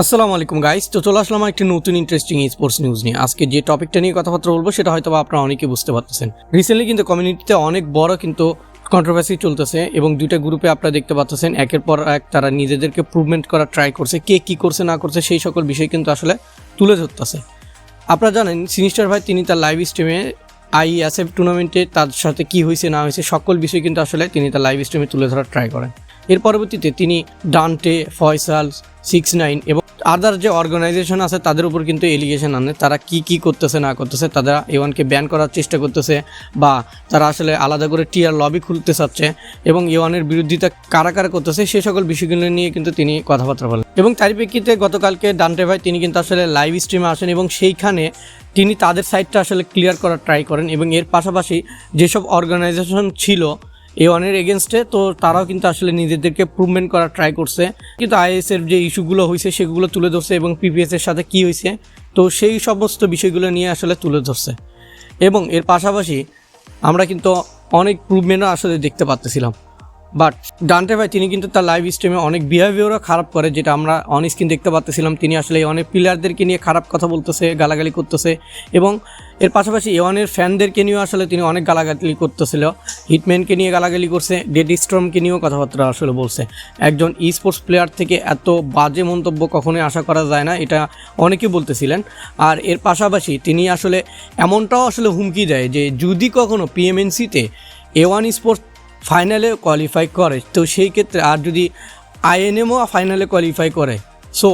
আসসালামু আলাইকুম গাইস তো চলে আসলাম একটি নতুন ইন্টারেস্টিং স্পোর্টস নিউজ নিয়ে। আজকে যে টপিকটা নিয়ে কথাবার্তা বলব, সেটা হয়তো আপনারা অনেকে বুঝতে পারতেছেন। রিসেন্টলি কিন্তু কমিউনিটিতে অনেক বড় কিন্তু কন্ট্রোভার্সি চলতেছে এবং দুইটা গ্রুপে আপনারা দেখতে পাচ্ছেন একের পর এক তারা নিজেদেরকে প্রুভমেন্ট করার ট্রাই করছে, কে কী করছে, না করছে, সেই সকল বিষয় কিন্তু আসলে তুলে ধরতেছে। আপনারা জানেন সিনিস্টার ভাই তিনি তার লাইভ স্ট্রিমে আইএসএফ টুর্নামেন্টে তার সাথে কি হয়েছে, না হয়েছে, সকল বিষয় কিন্তু আসলে তিনি তার লাইভ স্ট্রিমে তুলে ধরার ট্রাই করেন। এর পরবর্তীতে তিনি ডান্টে ফয়সাল সিক্স নাইন এবং আদার যে অর্গানাইজেশন আছে, তাদের উপর কিন্তু এলিগেশন আনে। তারা কি কি করতেছে, না করতেছে, তারা এওয়ানকে ব্যান করার চেষ্টা করতেছে বা তারা আসলে আলাদা করে টিয়ার লবি খুলতে চাচ্ছে এবং এওয়ানের বিরোধিতা কারা কারা করতেছে, সে সকল বিষয়গুলো নিয়ে কিন্তু তিনি কথাবার্তা বলেন। এবং তার প্রেক্ষিতে গতকালকে ডান্টে ভাই তিনি কিন্তু আসলে লাইভ স্ট্রিমে আসেন এবং সেইখানে তিনি তাদের সাইডটা আসলে ক্লিয়ার করার ট্রাই করেন এবং এর পাশাপাশি যেসব অর্গানাইজেশন ছিল এ ওয়ানের এগেনস্টে তো তারাও কিন্তু আসলে নিজেদেরকে প্রুভমেন্ট করার ট্রাই করছে। কিন্তু আইএসের যে ইস্যুগুলো হয়েছে সেগুলো তুলে ধরছে এবং পিপিএস এর সাথে কি হয়েছে তো সেই সমস্ত বিষয়গুলো নিয়ে আসলে তুলে ধরছে। এবং এর পাশাপাশি আমরা কিন্তু অনেক প্রুভমেন্টও আসলে দেখতে পাচ্ছিলাম বাট ডান্টে ভাই, তিনি কিন্তু তার লাইভ স্ট্রিমে অনেক বিহেভিয়ারও খারাপ করে, যেটা আমরা অন স্ক্রিন দেখতে পাচ্ছিলাম তিনি আসলে অনেক প্লেয়ারদেরকে নিয়ে খারাপ কথা বলতেছে, গালাগালি করতেছে এবং এর পাশাপাশি এওয়ানের ফ্যানদেরকে নিয়েও আসলে তিনি অনেক গালাগালি করতেছিল। হিটম্যানকে নিয়ে গালাগালি করছে ডেড স্ট্রমকে নিয়েও কথাবার্তা আসলে বলছে। একজন ই স্পোর্টস প্লেয়ার থেকে এত বাজে মন্তব্য কখনোই আশা করা যায় না, এটা অনেকেই বলতেছিলেন। আর এর পাশাপাশি তিনি আসলে এমনটাও আসলে হুমকি দেয় যে, যদি কখনো পিএমএনসিতে এ ওয়ান স্পোর্টস ফাইনালে কোয়ালিফাই করে। তো সেই ক্ষেত্রে আর যদি আইএনএমও ফাইনালে কোয়ালিফাই করে সো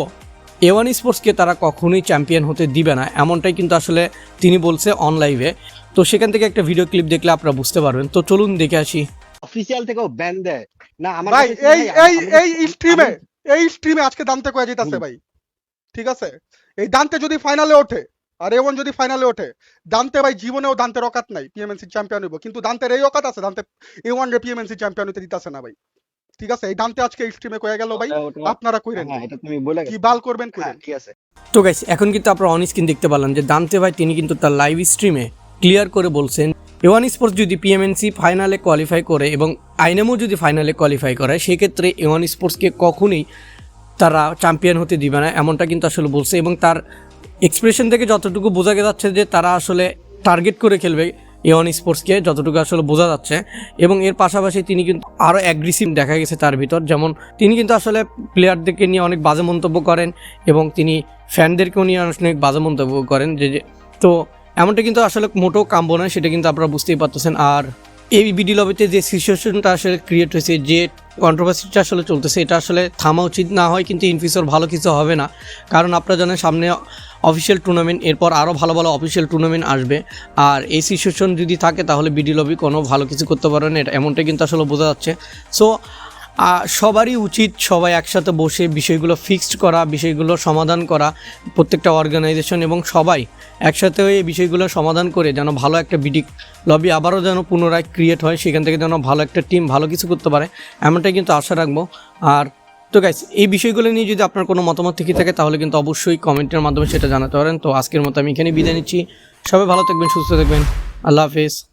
এ ওয়ান স্পোর্টসকে তারা কখনোই চ্যাম্পিয়ন হতে দিবে না এমনটাই কিন্তু আসলে তিনি বলছে অন লাইভে তো সেখান থেকে একটা ভিডিও ক্লিপ দেখলে আপনারা বুঝতে পারবেন। তো চলুন দেখে আসি। অফিসিয়াল থেকেও ব্যান দেয়। না আমার ভাই এই এই এই স্ট্রিমে এই স্ট্রিমে আজকে দান্তে কয়ে যেতেছে ভাই। ঠিক আছে? এই দান্তে যদি ফাইনালে ওঠে আর এওয়ান যদি ফাইনালে ওঠে দান্তে ভাই জীবনেও দান্তের অকাত নাই পিএমএনসি চ্যাম্পিয়ন হইব। কিন্তু দান্তের এই অকাত আছে দান্তে এওয়ান রে পিএমএনসি চ্যাম্পিয়ন হইতে দিতেছে না ভাই। ঠিক আছে? এই দান্তে আজকে স্ট্রিমে কয়ে গেল ভাই? ওটা- আপনারা কইরেন। হ্যাঁ এটা তুমি বলে কি বাল করবেন হ্যাঁ কইরেন। ঠিক আছে। তো গাইস এখন কিন্তু আপনারা অন স্ক্রিন দেখতে পারলাম যে দান্তে ভাই তিনি কিন্তু তার লাইভ স্ট্রিমে ক্লিয়ার করে বলছেন এওয়ান স্পোর্টস যদি পিএমএনসি ফাইনালে কোয়ালিফাই করে এবং আইনেমও যদি ফাইনালে কোয়ালিফাই করে সেক্ষেত্রে এওয়ান স্পোর্টসকে কখনোই তারা চ্যাম্পিয়ন হতে দিবে না এমনটা কিন্তু আসলে বলছে এবং তার এক্সপ্রেশন থেকে যতটুকু বোঝা যাচ্ছে যে তারা আসলে টার্গেট করে খেলবে এওয়ান স্পোর্টসকে যতটুকু আসলে বোঝা যাচ্ছে। এবং এর পাশাপাশি তিনি কিন্তু আরও অ্যাগ্রেসিভ দেখা গেছে তার ভিতর। যেমন তিনি কিন্তু আসলে প্লেয়ারদেরকে নিয়ে অনেক বাজে মন্তব্য করেন এবং তিনি ফ্যানদেরকেও নিয়ে অনেক বাজে মন্তব্য করেন। যে যে- তো এমনটা কিন্তু আসলে মোটেও কাম্য নয়, সেটা কিন্তু আপনারা বুঝতেই পারতেছেন। আর এই বিডি লবিতে যে সিচুয়েশনটা আসলে ক্রিয়েট হয়েছে, যে কন্ট্রোভার্সিটা আসলে চলতেছে, এটা আসলে থামা উচিত না হয়, কিন্তু ইন ফিউচার ভালো কিছু হবে না। কারণ আপনারা জানেন, সামনে অফিসিয়াল টুর্নামেন্ট এরপর আরও ভালো ভালো অফিসিয়াল টুর্নামেন্ট আসবে। আর এই সিচুয়েশন যদি থাকে, তাহলে বিডি লবি কোনো ভালো কিছু করতে পারবে না, এটা এমনটাই কিন্তু আসলে বোঝা যাচ্ছে। সো সবারই উচিত সবাই একসাথে বসে বিষয়গুলো ফিক্সড করা, বিষয়গুলো সমাধান করা, প্রত্যেকটা অর্গানাইজেশন এবং সবাই একসাথে এই বিষয়গুলো সমাধান করে যেন ভালো একটা বিডি লবি আবারও যেন পুনরায় ক্রিয়েট হয়, সেখান থেকে যেন ভালো একটা টিম ভালো কিছু করতে পারে, এমনটাই কিন্তু আশা রাখব। আর তো গাইস এই বিষয়গুলো নিয়ে যদি আপনার কোনো মতামত থেকে থাকে, তাহলে কিন্তু অবশ্যই কমেন্টের মাধ্যমে সেটা জানাতে পারেন। তো আজকের মতো আমি এখানে বিদায় নিচ্ছি। সবাই ভালো থাকবেন, সুস্থ থাকবেন। আল্লাহ হাফেজ।